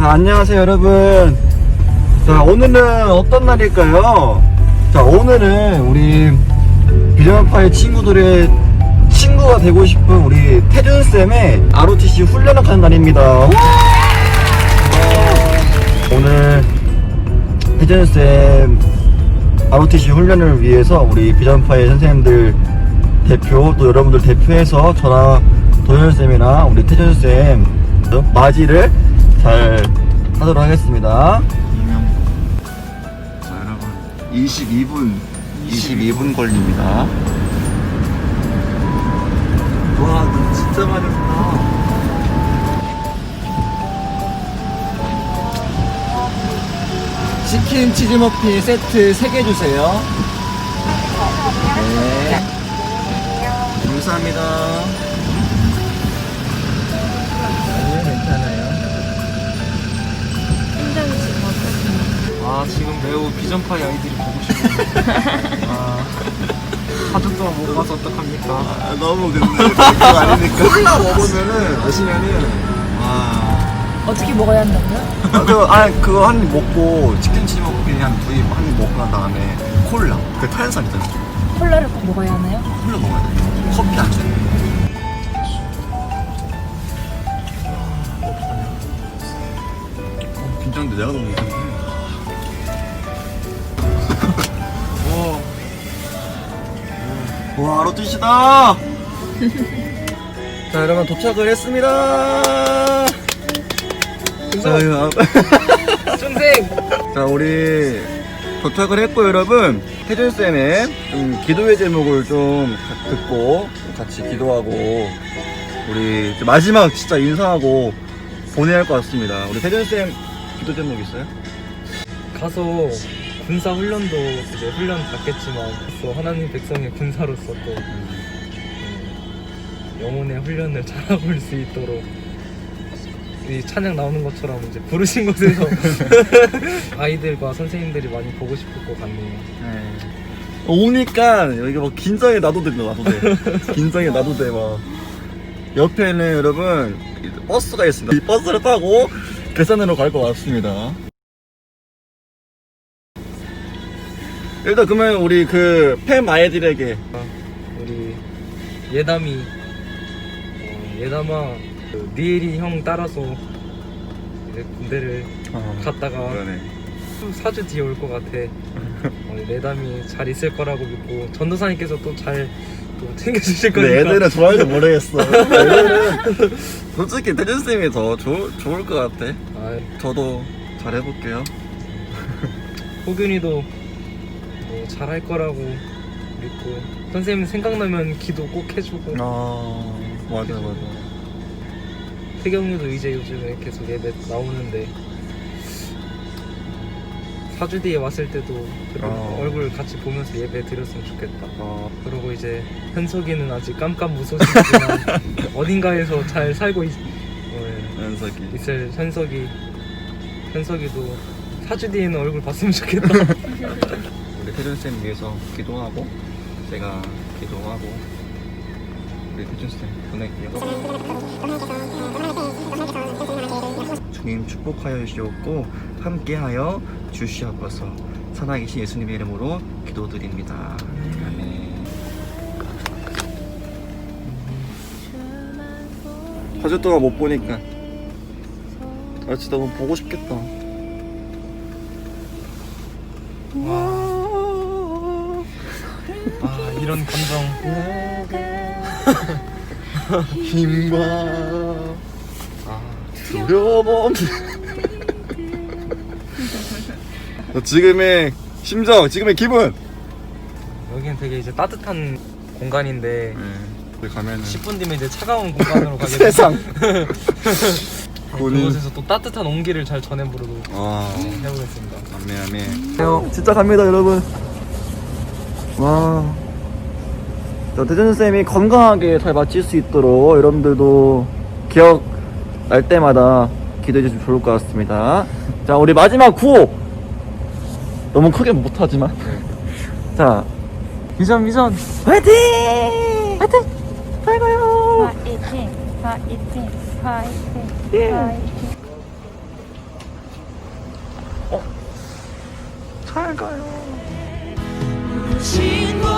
자, 안녕하세요, 여러분. 자, 오늘은 어떤 날일까요? 자, 오늘은 우리 비전파의 친구들의 친구가 되고 싶은 우리 태준쌤의 ROTC 훈련을 가는 날입니다. 와! 오늘 태준쌤 ROTC 훈련을 위해서 우리 비전파의 선생님들 대표 또 여러분들 대표해서 저랑 도현쌤이랑 우리 태준쌤 맞이를 잘 하도록 하겠습니다. 자 여러분 22분 22분 걸립니다. 와, 눈 진짜 많이 온다. 치킨 치즈 머핀 세트 3개 주세요. 네. 감사합니다. 아 지금 매우 비전파의 아이들이 보고 싶네요. 아 하도 동안 못 봐서 어떡합니까? 아, 너무 근데 그거 아니니까. 콜라 먹으면은, 마시면은, 아. 어떻게 먹어야 한다고요? 아, 그, 아니, 그거 한 입 먹고, 치킨 치즈 먹기 한두 입, 한입 먹고 난 다음에, 콜라. 그 탄산 있잖아. 콜라를 꼭 먹어야 하나요? 콜라 먹어야 돼. 커피 안 돼. 어, 긴장돼. 내가 너무 긴장돼. 와, 로티시다! 자, 여러분, 도착을 했습니다! 자, 선생! 자 우리 도착을 했고 여러분 태준쌤의 좀 기도의 제목을 좀 가- 듣고 같이 기도하고 우리 마지막 진짜 인사하고 보내야 할 것 같습니다 우리 태준쌤 기도 제목 있어요? 가서 군사 훈련도 이제 훈련 받겠지만 또 하나님 백성의 군사로서 또 음, 영혼의 훈련을 잘하고 수 있도록 이 찬양 나오는 것처럼 이제 부르신 곳에서 아이들과 선생님들이 많이 보고 싶을 것 같네요. 오니까 여기 막 긴장이 나도 된다 나도 돼. 긴장이 나도 돼막. 옆에는 여러분 버스가 있습니다. 이 버스를 타고 괴산으로 갈 것 같습니다 일단 그러면 우리 그 팬 아이들에게. 우리 예담이 어, 예담아 그 니엘이 형 따라서 이제 군대를 갔다가 그러네. 4주 뒤에 올 것 같아. 어, 예담이 잘 있을 거라고 믿고 전도사님께서 또 잘 또 챙겨주실 거니까. 근데 애들은 좋아할지 모르겠어. 애들은 솔직히 태준 쌤이 더 좋, 좋을 것 같아. 아, 저도 잘 해볼게요. 호균이도 뭐 잘할 거라고 믿고 선생님 생각나면 기도 꼭 해주고 아 맞아 맞아 태경이도 이제 요즘에 계속 예배 나오는데 4주 뒤에 왔을 때도 어. 얼굴 같이 보면서 예배 드렸으면 좋겠다. 어, 그리고 이제 현석이는 아직 깜깜 무소식이지만 어딘가에서 잘 살고 있, 어, 연석이 있을 현석이 현석이도 4주 뒤에는 얼굴 봤으면 좋겠다. 우리 태준쌤 위해서 기도하고 제가 기도하고 우리 태준쌤 보낼게요. 주님 축복하여 주시옵고 함께하여 주시옵소서. 살아계신 예수님의 이름으로 기도드립니다. 아멘. 사주 동안 못 보니까 아 진짜 너무 보고 싶겠다 아 이런 감정 힘과 아, 두려움. 없는 너 지금의 심정, 지금의 기분. 여기는 되게 이제 따뜻한 공간인데 네, 가면은 10분 뒤면 이제 차가운 공간으로 가게 세상. 본인. 그곳에서 또 따뜻한 온기를 잘 전해보도록 와 해보겠습니다. 아멘 아멘 진짜 갑니다 여러분 와. 대전쌤이 건강하게 잘 마칠 수 있도록 여러분들도 기억 날 때마다 기도해 주시면 좋을 것 같습니다. 자, 우리 마지막 구호! 너무 크게 못하지만. 자. 미션, 미션! 화이팅! 화이팅! 잘가요! 화이팅! 화이팅! 화이팅! 예. 화이팅! 어? 잘가요! 친구